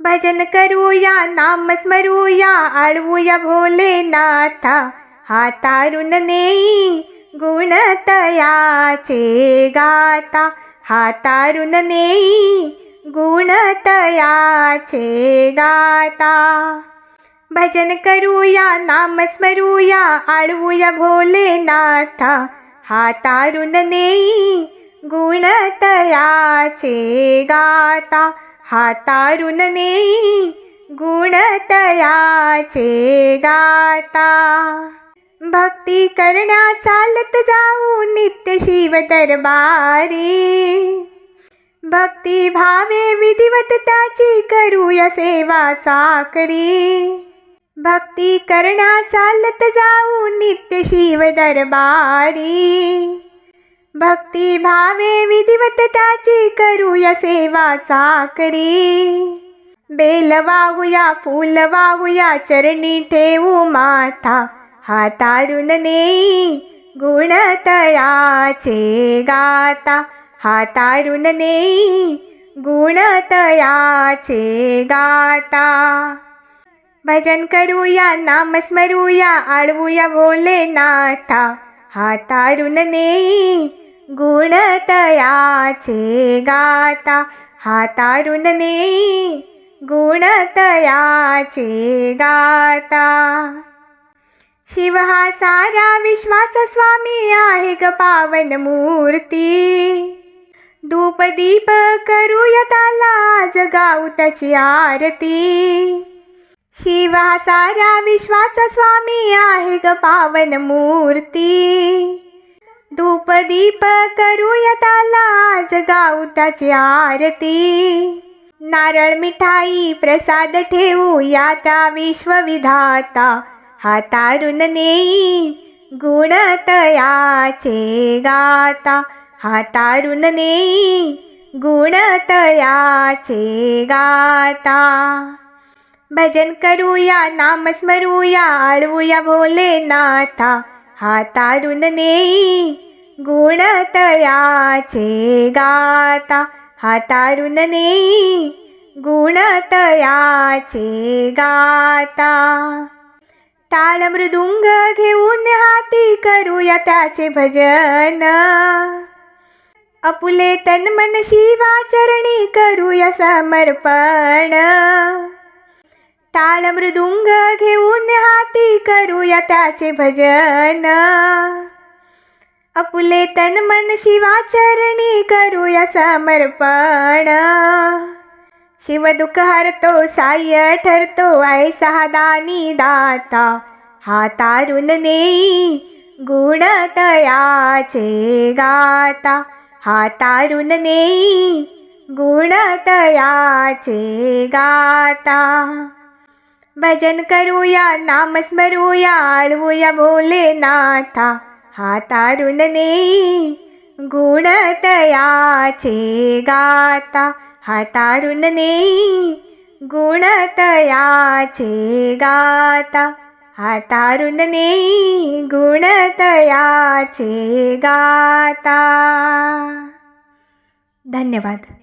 भजन करूया नाम स्मरूया आळवूया भोलेनाथा. हातारुन नेई गुणतयाचे गाता हातारुन नेई गुणतयाचे गाता भजन करूया नाम स्मरूया आळवूया भोलेनाथा. हातारुन नेई गुणतयाचे गाता हातारून नेई गुणतयाचे गाता. भक्ती करण्या चालत जाऊ नित्य शिव दरबारी. भक्ती भावे विधिवत त्याची करूया सेवा चाकरी. भक्ती करण्या चालत जाऊ नित्य शिव दरबारी. भक्ती भावे विधिवत त्याची करूया सेवा चाकरी बेल वाहूया फूल वाहूया चरणी ठेवू माथा. हातारुन नेई गुणतयाचे गाता. हातारुन नेई गुणतयाचे गाता. भजन करूया नाम स्मरूया आळवूया भोलेनाथा हातारुन नेई गुणतयाचे गाता हातारुन नेई गुणतयाचे गाता. शिव हा सारा विश्वाचा स्वामी आहे ग पावन मूर्ती. धूप दीप करूया त्याला जगाऊ त्याची आरती. शिव हा सारा विश्वाचा स्वामी आहे ग पावन मूर्ती. दीप करूया त्याला आज गाऊ त्याची आरती. नारळ मिठाई प्रसाद ठेवूया त्या विश्वविधाता. हातारुन नेई गुणतयाचे गाता. हातारुन नेई गुणतयाचे गाता. भजन करूया नाम स्मरूया आळवूया भोलेनाथा. हातारुन नेई गुणतयाचे गाता हातारुन नेई. गुणतयाचे गाता. टाळ मृदुंग घेऊन हाती करूया त्याचे भजन. अपुले तन मन शिवा चरणी करूया समर्पण. टाळ मृदुंग घेऊन हाती करूया त्याचे भजन. अपुले तन मन शिवाचरणी करूया समर्पण. शिव दुःख हरतो साय ठरतो ऐसा दानी दाता. हा हातारुन नेई गुणतयाचे गाता. हा हातारुन नेई गुणतयाचे गाता. भजन करूया नाम स्मरूया आळवूया भोलेनाथा हातारुन नेई गुणतयाचे गाता. हातारुन नेई गुणतयाचे गाता. हातारुन नेई गुणतयाचे गाता. धन्यवाद.